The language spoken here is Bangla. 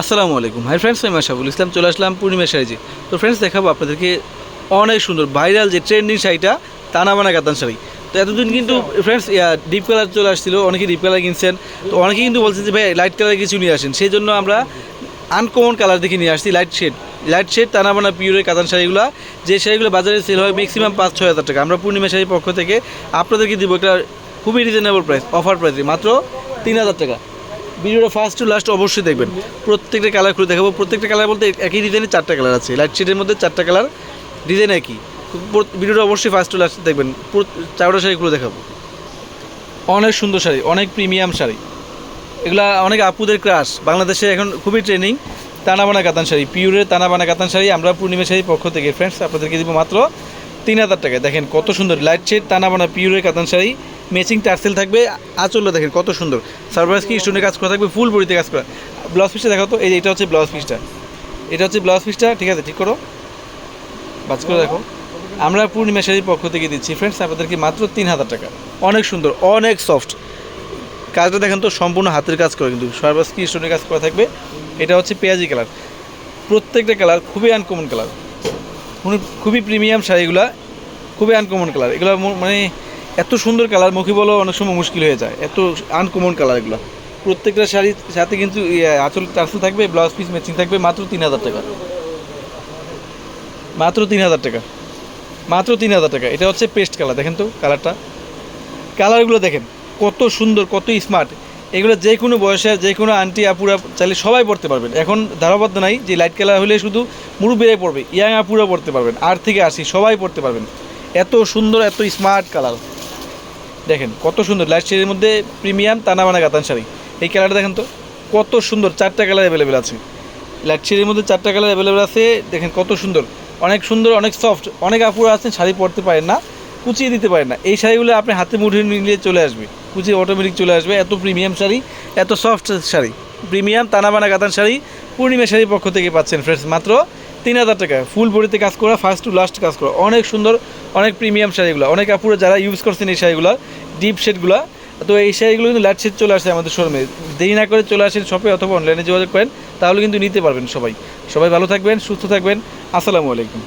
আসসালামু আলাইকুম। হাই ফ্রেন্ডস আমি মাশাবুল ইসলাম, চলে আসলাম পূর্ণিমা শাড়িজি তো ফ্রেন্ডস দেখাবো আপনাদেরকে অনেক সুন্দর ভাইরাল যে ট্রেন্ডিং শাড়িটা, তানাবানা কাতান শাড়ি। তো এতদিন কিন্তু ফ্রেন্ডস ডিপ কালার চলে আসছিল, অনেকে ডিপ কালার কিনছেন। তো অনেকেই কিন্তু বলছেন যে, ভাই লাইট কালার কিছু নিয়ে আসেন। সেই জন্য আমরা আনকমন কালার দেখে নিয়ে আসছি light shade light shade Tanabana পিওরের কাতান শাড়িগুলো। যে শাড়িগুলো বাজারে সেল হয় ম্যাক্সিমাম পাঁচ ছয় হাজার টাকা। আমরা পূর্ণিমা শাড়ির পক্ষ থেকে আপনাদেরকে দিব একটা খুবই রিজনেবল প্রাইস অফার প্রাইসে মাত্র তিন হাজার টাকা। ভিডিওটা ফার্স্ট টু লাস্ট অবশ্যই দেখবেন। প্রত্যেকটা কালার খুলে দেখাবো। প্রত্যেকটা কালার বলতে একই ডিজাইনে চারটা কালার আছে। লাইট শেডের মধ্যে চারটা কালার ডিজাইন একই। ভিডিওটা অবশ্যই ফার্স্ট টু লাস্ট দেখবেন। চারটা শাড়ি খুলে দেখাবো। অনেক সুন্দর শাড়ি, অনেক প্রিমিয়াম শাড়ি। এগুলা অনেক আপুদের ক্রাশ বাংলাদেশে এখন খুবই ট্রেনিং তানাবানা কাতান শাড়ি। পিওরের তানাবানা কাতান শাড়ি, আমরা পূর্ণিমা শাড়ির পক্ষ থেকে ফ্রেন্ডস আপনাদেরকে দিব মাত্র তিন হাজার টাকায়। দেখেন কত সুন্দর। লাইট শেড তানাবানা পিওরের কাতান শাড়ি। ম্যাচিং টার্সেল থাকবে। আঁচলটা দেখেন কত সুন্দর। সার্ভাইস কি স্টোনের কাজ করা থাকবে, ফুল বডিতে কাজ করা। ব্লাউজ পিসটা দেখো তো, এই এটা হচ্ছে ব্লাউজ পিসটা এটা হচ্ছে ব্লাউজ পিসটা ঠিক আছে, ঠিক করো। বাজ করে দেখো। আমরা পূর্ণিমা শাড়ির পক্ষ থেকে দিচ্ছি ফ্রেন্ডস আপনাদেরকে মাত্র তিন হাজার টাকা। অনেক সুন্দর, অনেক সফট কাজটা দেখেন তো, সম্পূর্ণ হাতের কাজ করে কিন্তু। সর্বাস কি স্টোনের কাজ করা থাকবে, এটা হচ্ছে পেঁয়াজি কালার প্রত্যেকটা কালার খুবই আনকমন কালার খুবই প্রিমিয়াম শাড়িগুলা, খুবই আনকমন কালার এগুলো মানে এত সুন্দর কালার মুখে বলো অনেক সময় মুশকিল হয়ে যায়। এত আনকমন কালার এগুলো। প্রত্যেকটা শাড়ির সাথে কিন্তু ইয়ে, আঁচল টার্সেল থাকবে ব্লাউজ পিস ম্যাচিং থাকবে মাত্র তিন হাজার টাকা। মাত্র তিন হাজার টাকা। মাত্র তিন হাজার টাকা। এটা হচ্ছে পেস্ট কালার দেখেন তো কালারটা কালারগুলো দেখেন কত সুন্দর কত স্মার্ট এগুলো যে কোনো বয়সের যে কোনো আন্টি আপুরা চাইলে সবাই পড়তে পারবেন। এখন ধারাবদ্ধ নাই যে লাইট কালার হলে শুধু মুরুবেরাই পড়বে ইয়াং আপুরা পড়তে পারবেন। আর থেকে আসি সবাই পড়তে পারবেন। এত সুন্দর এত স্মার্ট কালার দেখেন, কত সুন্দর। লাইট শেডের মধ্যে প্রিমিয়াম তানাবানা কাতান শাড়ি। এই কালারটা দেখেন তো, কত সুন্দর, চারটা কালার অ্যাভেলেবেল আছে। লাইট শেডের মধ্যে চারটা কালার অ্যাভেলেবেল আছে, দেখেন কত সুন্দর। অনেক সুন্দর, অনেক সফট অনেক আপুরা আছেন, শাড়ি পরতে পারেন না, কুচিয়ে দিতে পারেন না। এই শাড়িগুলো আপনি হাতে মুঠে নিয়ে চলে আসবে। কুচিয়ে অটোমেটিক চলে আসবে, এত প্রিমিয়াম শাড়ি, এত সফট শাড়ি। প্রিমিয়াম তানাবানা কাতান শাড়ি, পূর্ণিমা শাড়ির পক্ষ থেকে পাচ্ছেন ফ্রেন্ডস মাত্র তিন হাজার টাকা। ফুল বডিতে কাজ করা ফার্স্ট টু লাস্ট কাজ করা। অনেক সুন্দর, অনেক প্রিমিয়াম শাড়িগুলো। অনেক আপুরা যারা ইউজ করছেন এই শাড়িগুলো ডিপ শেডগুলো তো এই শাড়িগুলো কিন্তু লাইট শেড চলে আসে আমাদের শোরুমে দেরি না করে চলে আসেন শপে অথবা অনলাইনে যোগাযোগ করেন, তাহলে কিন্তু নিতে পারবেন সবাই। সবাই ভালো থাকবেন, সুস্থ থাকবেন। আসসালামু আলাইকুম।